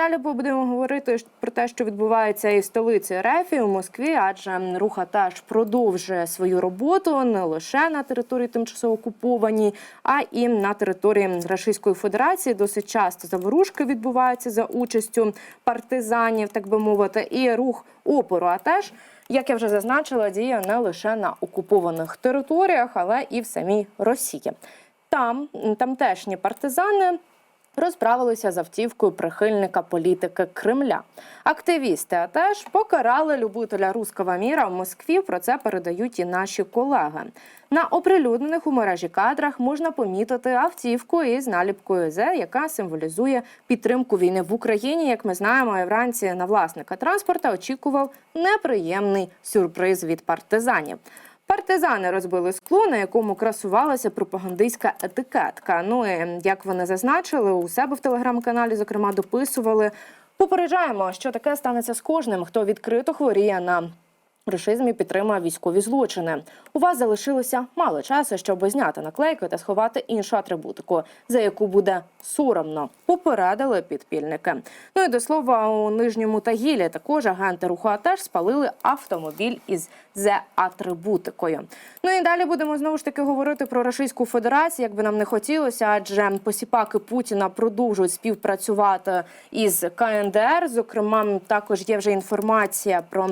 далі будемо говорити про те, що відбувається і в столиці Рефі у Москві, адже руха теж продовжує свою роботу не лише на території тимчасово окупованій, а і на території Російської Федерації. Досить часто заворушки відбуваються за участю партизанів, так би мовити, і рух опору. А теж як я вже зазначила, діє не лише на окупованих територіях, але і в самій Росії. Там тамтешні партизани розправилися з автівкою прихильника політики Кремля. Активісти теж покарали любителя руського міра в Москві. Про це передають і наші колеги. На оприлюднених у мережі кадрах можна помітити автівку із наліпкою З, яка символізує підтримку війни в Україні. Як ми знаємо, вранці на власника транспорта очікував неприємний сюрприз від партизанів. Партизани розбили скло, на якому красувалася пропагандистська етикетка. Ну і як вони зазначили у себе в телеграм-каналі, зокрема, дописували. Попереджаємо, що таке станеться з кожним, хто відкрито хворіє на рашизм і підтримує військові злочини. У вас залишилося мало часу, щоб зняти наклейки та сховати іншу атрибутику, за яку буде соромно. Попередили підпільники. Ну і до слова, у нижньому Тагілі також агенти руху АТЕШ спалили автомобіль із З-атрибутикою. Ну і далі будемо знову ж таки говорити про Російську Федерацію, як би нам не хотілося, адже посіпаки Путіна продовжують співпрацювати із КНДР. Зокрема, також є вже інформація про.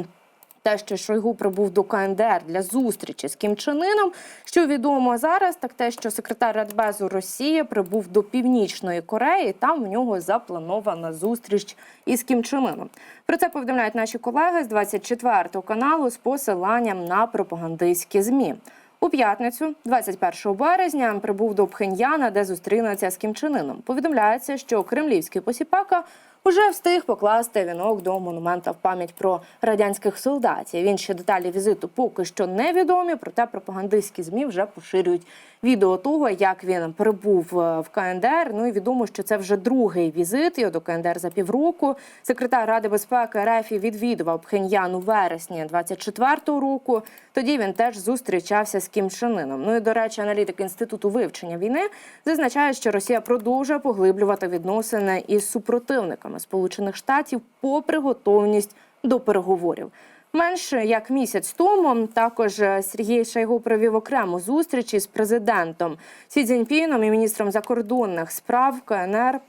Те, що Шойгу прибув до КНДР для зустрічі з Кім Чен Іном, що відомо зараз, так те, що секретар Радбезу Росії прибув до Північної Кореї. Там в нього запланована зустріч із Кім Чен Іном. Про це повідомляють наші колеги з 24 каналу з посиланням на пропагандистські змі. У п'ятницю, 21 березня, прибув до Пхеньяна, де зустрінеться з Кім Чен Іном. Повідомляється, що кремлівський посіпака уже встиг покласти вінок до монумента в пам'ять про радянських солдатів. Інші деталі візиту поки що невідомі, проте пропагандистські змі вже поширюють відео того, як він прибув е, в КНДР. Ну і відомо, що це вже другий візит його до КНДР за півроку. Секретар Ради безпеки РФ відвідував Пхеньян у вересні 24-го року. Тоді він теж зустрічався з Кім Чен Ну і до речі, аналітик інституту вивчення війни зазначає, що Росія продовжує поглиблювати відносини із супротивниками Сполучених Штатів, попри готовність до переговорів. Менше як місяць тому також Сергій Шайгу провів окрему зустріч із президентом Сі Цзіньпіном і міністром закордонних справ КНР.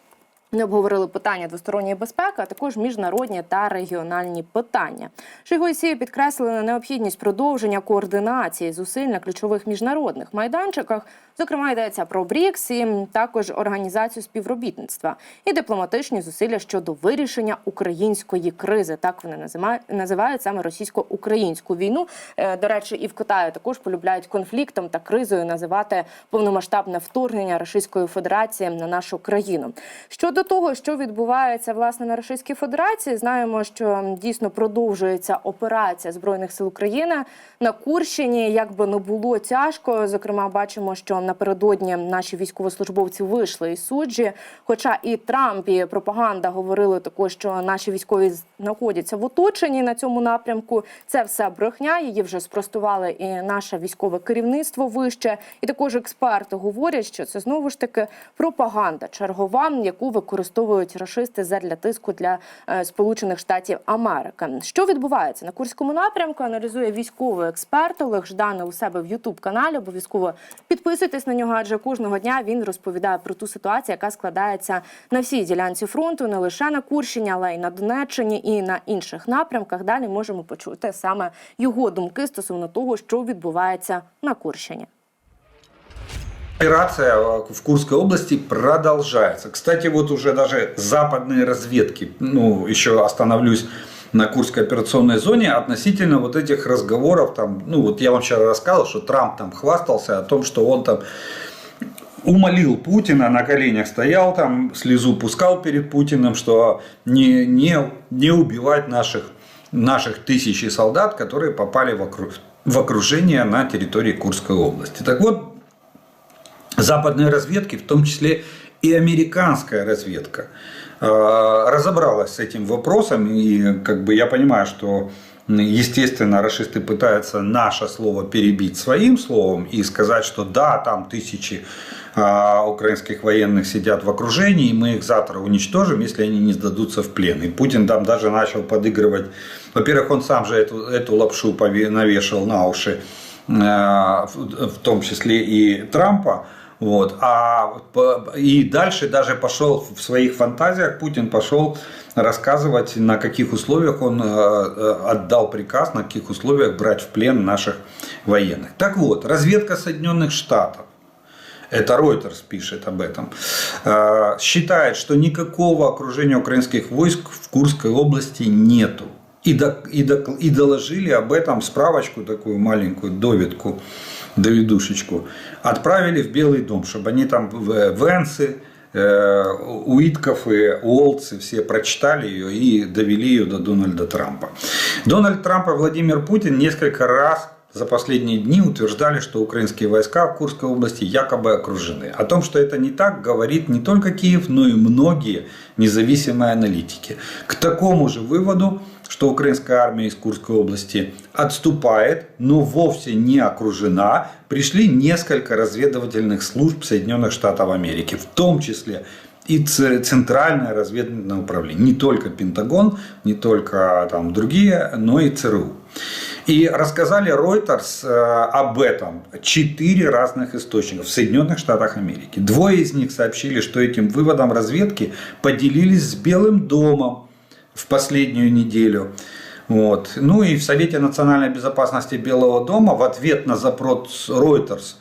Не обговорили питання двосторонньої безпеки, а також міжнародні та регіональні питання. Шойгу підкреслили необхідність продовження координації зусиль на ключових міжнародних майданчиках. Зокрема, йдеться про БРІКС і також організацію співробітництва і дипломатичні зусилля щодо вирішення української кризи. Так вони називають, називають саме російсько-українську війну. Е, До речі, і в Китаї також полюбляють конфліктом та кризою називати повномасштабне вторгнення Російської Федерації на нашу країну. Щодо того, що відбувається власне на Російській Федерації, знаємо, що дійсно продовжується операція збройних сил України на Курщині. Як би не було тяжко, зокрема, бачимо, що напередодні наші військовослужбовці вийшли із суджі. Хоча і Трамп і пропаганда говорили також, що наші військові знаходяться в оточенні на цьому напрямку. Це все брехня. Її вже спростували і наше військове керівництво вище. І також експерти говорять, що це знову ж таки пропаганда чергова, яку використовують рашисти задля тиску для е, Сполучених Штатів Америки. Що відбувається на Курському напрямку? Аналізує військовий експерт Олег Ждане у себе в Ютуб каналі. Обов'язково підписуйтесь на нього, адже кожного дня він розповідає про ту ситуацію, яка складається на всій ділянці фронту, не лише на Курщині, але й на Донеччині і на інших напрямках. Далі можемо почути саме його думки стосовно того, що відбувається на Курщині. Операция в Курской области продолжается. Кстати, вот уже даже западные разведки, ну, еще остановлюсь на Курской операционной зоне относительно вот этих разговоров, там, ну, вот я вам вчера рассказывал, что Трамп там хвастался о том, что он там умолил Путина, на коленях стоял там, слезу пускал перед Путиным, что не, не, не убивать наших, наших тысячи солдат, которые попали в, окру, в окружение на территории Курской области. Так вот, западные разведки, в том числе и американская разведка, разобралась с этим вопросом. И как бы я понимаю, что Естественно, расисты пытаются наше слово перебить своим словом и сказать, что да, там тысячи а, украинских военных сидят в окружении, и мы их завтра уничтожим, если они не сдадутся в плен. И Путин там даже начал подыгрывать. Во-первых, он сам же эту, эту лапшу навешал на уши, а, в в том числе и Трампа. Вот. А, и дальше даже пошел в своих фантазиях, Путин пошел рассказывать, на каких условиях он э, э, отдал приказ, на каких условиях брать в плен наших военных. Так вот, разведка Соединенных Штатов это Reuters пишет об этом, э, считает, что никакого окружения украинских войск в Курской области нету. И, до- и, до- и доложили об этом справочку, такую маленькую доведку, доведушечку, отправили в Белый дом, чтобы они там в- Венсы, э, Уитков и Уолтсы все прочитали ее и довели ее до Дональда Трампа. Дональд Трамп и Владимир Путин несколько раз за последние дни утверждали, что украинские войска в Курской области якобы окружены. О том, что это не так, говорит не только Киев, но и многие независимые аналитики. К такому же выводу, что украинская армия из Курской области отступает, но вовсе не окружена, пришли несколько разведывательных служб Соединенных Штатов Америки, в том числе и Центральное разведывательное управление. Не только Пентагон, не только там другие, но и ЦРУ. И рассказали Reuters э, об этом четыре разных источника в Соединенных Штатах Америки. Двое из них сообщили, что этим выводом разведки поделились с Белым домом в последнюю неделю. Вот. Ну и в Совете национальной безопасности Белого дома в ответ на запрос Reuters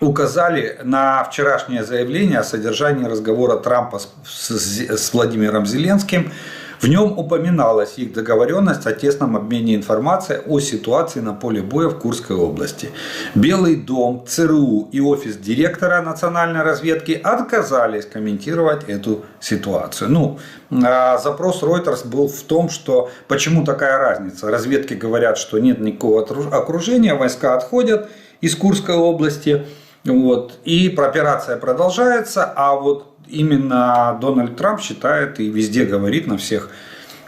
указали на вчерашнее заявление о содержании разговора Трампа с, с- с Владимиром Зеленским. В нем упоминалась их договоренность о тесном обмене информацией о ситуации на поле боя в Курской области. Белый дом, ЦРУ и офис директора национальной разведки отказались комментировать эту ситуацию. Ну, а запрос Reuters был в том, что почему такая разница. Разведки говорят, что нет никакого окружения, войска отходят из Курской области. Вот, и операция продолжается, а вот именно Дональд Трамп считает и везде говорит на всех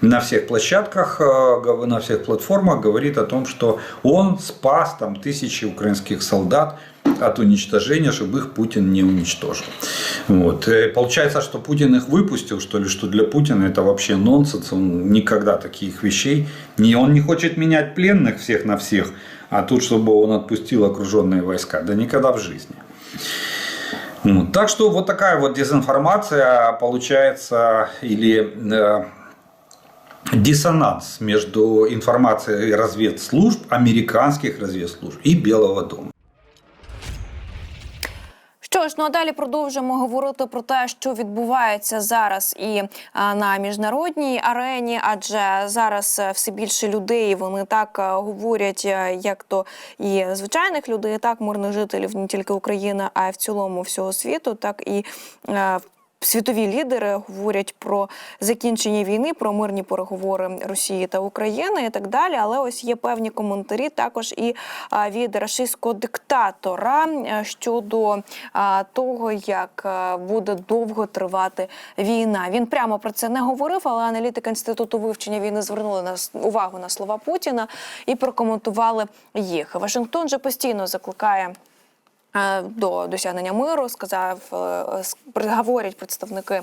на всех площадках, э, на всех платформах говорит о том, что он спас там тысячи украинских солдат от уничтожения, чтобы их Путин не уничтожил. Вот. Э, Получается, что Путин их выпустил, что ли, что для Путина это вообще нонсенс, он никогда таких вещей, не, он не хочет менять пленных всех на всех, а тут, чтобы он отпустил окруженные войска, да никогда в жизни. Так что вот такая вот дезинформация получается или э, диссонанс между информацией разведслужб, американских разведслужб и Белого дома. Що ж, ну а далі продовжимо говорити про те, що відбувається зараз і на міжнародній арені, адже зараз е, все більше людей вони так е, говорять, е, як то і звичайних людей, так мирних жителів не тільки України, а й в цілому всього світу, так і Світові лідери говорять про закінчення війни, про мирні переговори Росії та України і так далі. Але ось є певні коментарі також і від рашистського диктатора е, щодо того, як е, буде довго тривати війна. Він прямо про це не говорив, але аналітики інституту вивчення війни звернули на увагу на слова Путіна і прокоментували їх. Вашингтон же постійно закликає. Е, До досягнення миру сказав, е, говорять представники е,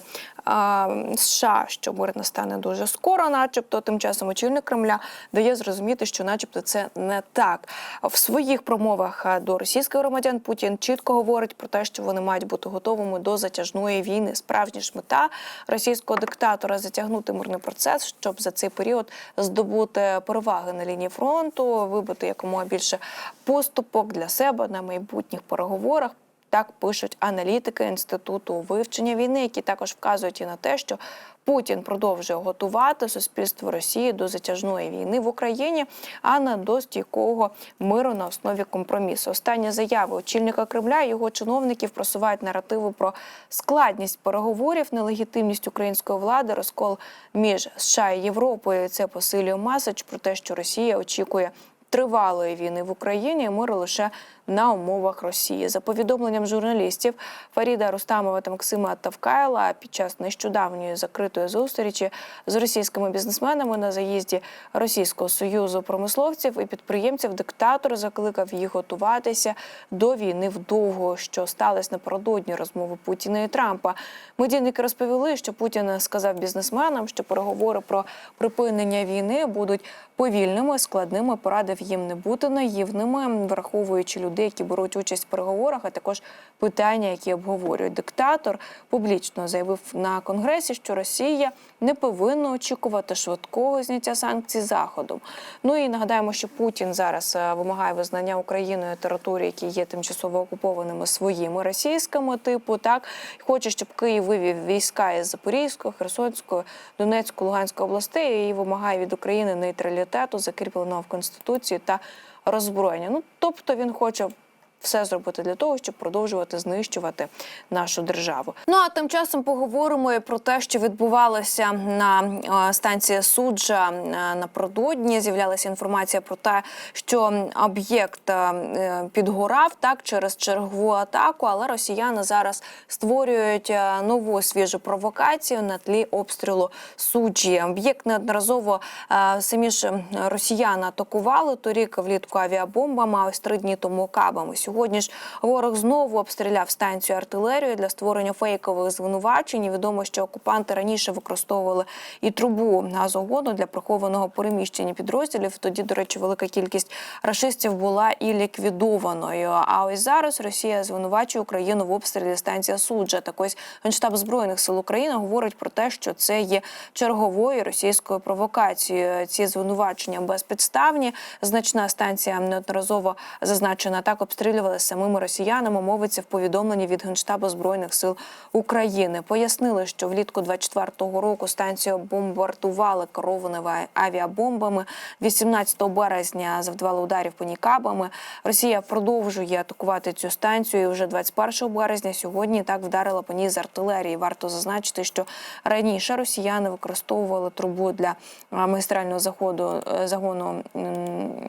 США, що мир настане дуже скоро, начебто. Тим часом очільник Кремля дає зрозуміти, що, начебто, це не так. В своїх промовах до російських громадян Путін чітко говорить про те, що вони мають бути готовими до затяжної війни. Справжня ж мета російського диктатора затягнути мирний процес, щоб за цей період здобути переваги на лінії фронту, вибити якомога більше поступок для себе на майбутніх переговорах. Так пишуть аналітики інституту вивчення війни, які також вказують і на те, що Путін продовжує готувати суспільство Росії до затяжної війни в Україні, а не до стійкого миру на основі компромісу. Останні заяви очільника Кремля і його чиновників просувають наративи про складність переговорів, нелегітимність української влади, розкол між США і Європою. Це посилює меседж про те, що Росія очікує тривалої війни в Україні і миру лише на умовах Росії. За повідомленням журналістів Фаріда Рустамова та Максима Тавкайла під час нещодавньої закритої зустрічі з російськими бізнесменами на заїзді Російського союзу промисловців і підприємців диктатор закликав їх готуватися до війни вдовго, що сталося напередодні розмови Путіна і Трампа. Медійники розповіли, що Путін сказав бізнесменам, що переговори про припинення війни будуть повільними, складними. Порадив їм не бути наївними, враховуючи людей, які беруть участь в переговорах, а також питання, які обговорюють. Диктатор публічно заявив на конгресі, що Росія не повинна очікувати швидкого зняття санкцій заходом. Ну і нагадаємо, що Путін зараз е, вимагає визнання Україною території, які є тимчасово окупованими своїми російськими типу. Так хоче, щоб Київ вивів війська із Запорізької, Херсонської, Донецької, Луганської областей і вимагає від України нейтралітету, закріпленого в конституції та роззброєння. Ну тобто він хоче. Все зробити для того, щоб продовжувати знищувати нашу державу. Ну а тим часом поговоримо і про те, що відбувалося на е, станції суджа е, напередодні. З'являлася інформація про те, що об'єкт е, підгорав так через чергову атаку, але росіяни зараз створюють нову свіжу провокацію на тлі обстрілу суджі. Об'єкт неодноразово самі ж росіяни атакували торік влітку авіабомбами, а ось три дні тому кабами. Сьогодні ж ворог знову обстріляв станцію артилерією для створення фейкових звинувачень. Відомо, що окупанти раніше використовували і трубу газогону для прихованого переміщення підрозділів. Тоді, до речі, велика кількість рашистів була і ліквідованою. А ось зараз Росія звинувачує Україну в обстрілі станція суджа. Так ось генштаб збройних сил України говорить про те, що це є черговою російською провокацією. Ці звинувачення безпідставні. Значна станція неодноразово зазначена так обстрілювалася самими росіянами. Мовиться в повідомленні від генштабу збройних сил України. Пояснили, що влітку 24-го року станцію бомбардували керованими авіабомбами. 18 березня завдавали ударів по ній. Росія продовжує атакувати цю станцію. І вже 21 березня сьогодні так вдарила по ній з артилерії. Варто зазначити, що раніше росіяни використовували трубу для магістрального заходу е, загону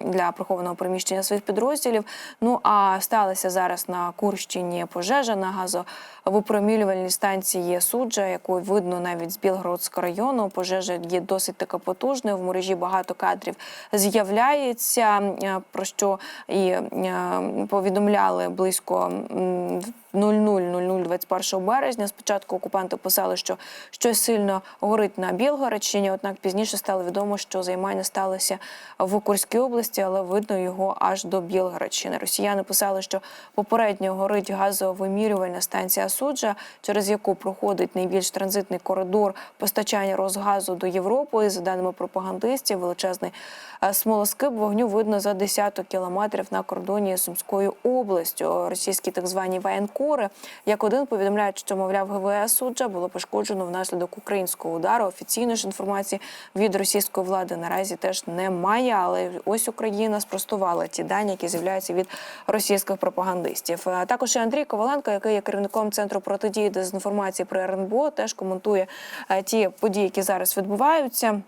для прихованого приміщення своїх підрозділів. Ну а сталася зараз на Курщині пожежа на газовипромілювальній станції суджа, яку видно навіть з Білгородського району. Пожежа є досить така потужною. В мережі багато кадрів з'являється, про що і повідомляли близько м, 00.00 21 березня. Спочатку окупанти писали, що щось сильно горить на Білгородщині, однак пізніше стало відомо, що займання сталося в Курській області, але видно його аж до Білгородщини. Росіяни писали, що попередньо горить газовимірювальна станція суджа, через яку проходить найбільш транзитний коридор постачання Росгазу до Європи. І, за даними пропагандистів, величезний е, смолоскип вогню видно за десяток кілометрів на кордоні Сумською областю. Російські так звані воєнкори, як один повідомляють, що мовляв ГВС суджа було пошкоджено внаслідок українського удару. Офіційної ж інформації від російської влади наразі теж немає. Але ось Україна спростувала ті дані, які з'являються від російських пропагандистів. Також і Андрій Коваленко, який є керівником центру протидії дезінформації при РНБО, теж коментує е, ті події, які зараз відбуваються.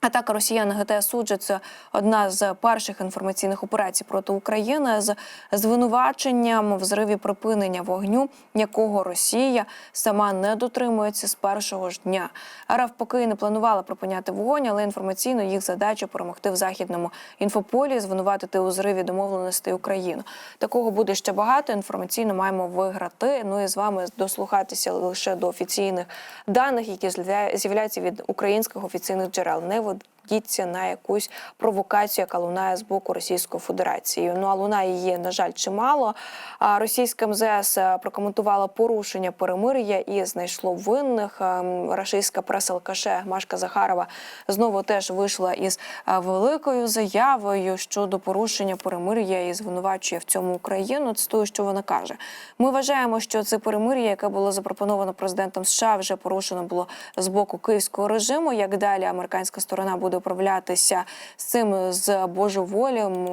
Атака росіян на ГТС суджа це одна з перших інформаційних операцій проти України з звинуваченням в зриві припинення вогню, якого Росія сама не дотримується з першого ж дня. РФ поки не планувала припиняти вогонь, але інформаційно їх задача перемогти в західному інфополі, звинуватити у зриві домовленостей Україну. Такого буде ще багато. Інформаційно маємо виграти. Ну і з вами дослухатися лише до офіційних даних, які з'явля- з'являються від українських офіційних джерел. Не ведіться на якусь провокацію, яка лунає з боку Російської Федерації. Ну а лунає її, на жаль, чимало. А російська МЗС е, прокоментувала порушення перемир'я і знайшло винних. Ем, Російська преса Алкаше Машка Захарова знову теж вийшла із е, великою заявою щодо порушення перемир'я і звинувачує в цьому Україну. Цитую, що вона каже: ми вважаємо, що це перемир'я, яке було запропоновано президентом США, вже порушено було з боку київського режиму. Як далі американська сторона буде управлятися з цим з божеволем,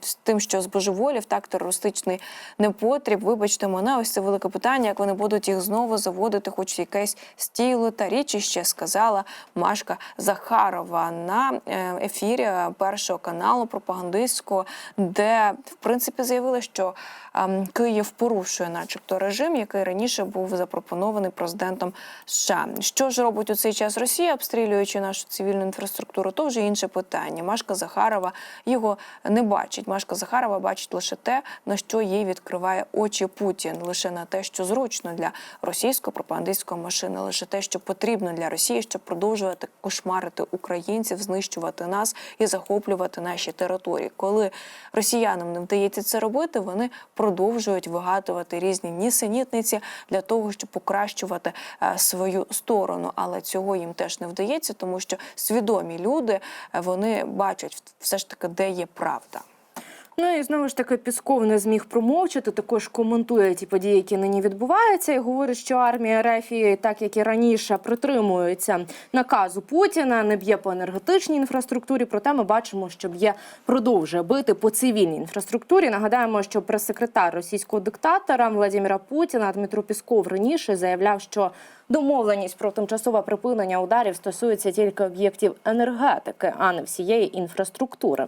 з тим, що збожеволів, так терористичний непотріб. Вибачте мене, ось це велике питання, як вони будуть їх знову заводити, хоч якесь стіло та річі ще сказала Машка Захарова на е, ефірі першого каналу пропагандистського, де в принципі заявили, що ем, Київ порушує, начебто, режим, який раніше був запропонований президентом США. Що ж робить у цей час Росія, обстрілюючи нашу цивільну інфраструктуру, то вже інше питання. Машка Захарова його не бачить. Машка Захарова бачить лише те, на що їй відкриває очі Путін, лише на те, що зручно для російської пропагандистської машини, лише те, що потрібно для Росії, щоб продовжувати кошмарити українців, знищувати нас і захоплювати наші території. Коли росіянам не вдається це робити, вони продовжують вигадувати різні нісенітниці для того, щоб покращувати е, свою сторону. Але цього їм теж не вдається, тому що свідомі люди е, вони бачать все ж таки, де є правда. Ну і знову ж таки Пісков не зміг промовчати. Також коментує ті події, які нині відбуваються, і говорить, що армія Рефії, так як і раніше, притримується наказу Путіна, не б'є по енергетичній інфраструктурі. Проте ми бачимо, що б'є продовжує бити по цивільній інфраструктурі. Нагадаємо, що прес-секретар російського диктатора Владимира Путіна Дмитро Пісков раніше заявляв, що домовленість про тимчасове припинення ударів стосується тільки об'єктів енергетики, а не всієї інфраструктури.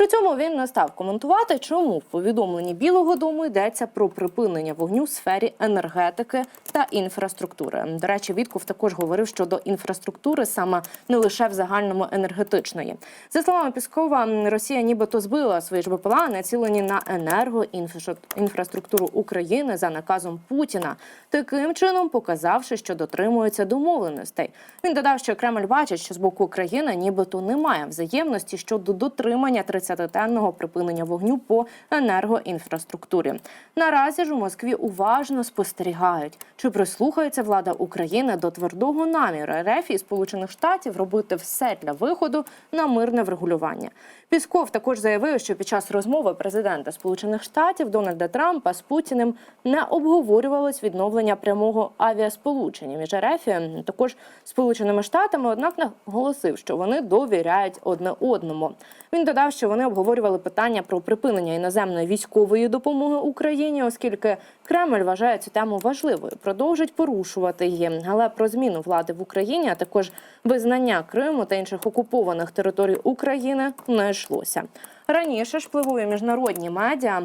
При цьому він не став коментувати, чому в повідомленні Білого Дому йдеться про припинення вогню в сфері енергетики та інфраструктури. До речі, Вітков також говорив щодо інфраструктури, саме не лише в загальному енергетичної. За словами Піскова, Росія нібито збила свої ж БПЛА, націлені на енергоінфраструктуру України за наказом Путіна, таким чином показавши, що дотримується домовленостей. Він додав, що Кремль бачить, що з боку України нібито немає взаємності щодо дотримання 30-денного припинення вогню по енергоінфраструктурі. Наразі ж у Москві уважно спостерігають, чи прислухається влада України до твердого наміру РФ і Сполучених Штатів робити все для виходу на мирне врегулювання. Пісков також заявив, що під час розмови президента Сполучених Штатів Дональда Трампа з Путіним не обговорювалось відновлення прямого авіасполучення між РФ і також Сполученими Штатами. Однак наголосив, що вони довіряють одне одному. Він додав, що вони обговорювали питання про припинення іноземної військової допомоги Україні, оскільки Кремль вважає цю тему важливою, продовжить порушувати її. Але про зміну влади в Україні, а також визнання Криму та інших окупованих територій України не йшлося. Раніше ж впливові міжнародні медіа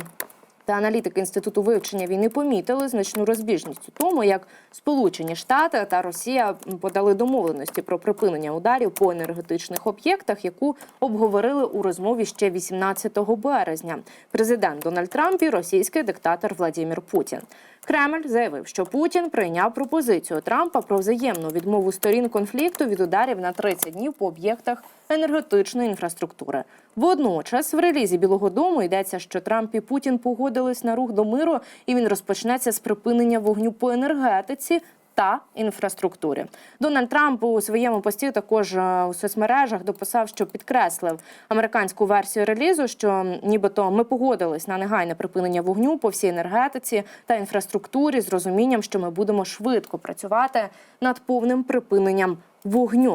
та аналітики інституту вивчення війни помітили значну розбіжність у тому, як Сполучені Штати та Росія подали домовленості про припинення ударів по енергетичних об'єктах, яку обговорили у розмові ще 18 березня. Президент Дональд Трамп і російський диктатор Владимир Путін. Кремль заявив, що Путін прийняв пропозицію Трампа про взаємну відмову сторін конфлікту від ударів на 30 днів по об'єктах енергетичної інфраструктури. Водночас в релізі Білого Дому йдеться, що Трамп і Путін погодились на рух до миру, і він розпочнеться з припинення вогню по енергетиці. Та інфраструктури Дональд Трамп у своєму пості також е, у соцмережах дописав, що підкреслив американську версію релізу, що нібито ми погодились на негайне припинення вогню по всій енергетиці та інфраструктурі з розумінням, що ми будемо швидко працювати над повним припиненням вогню.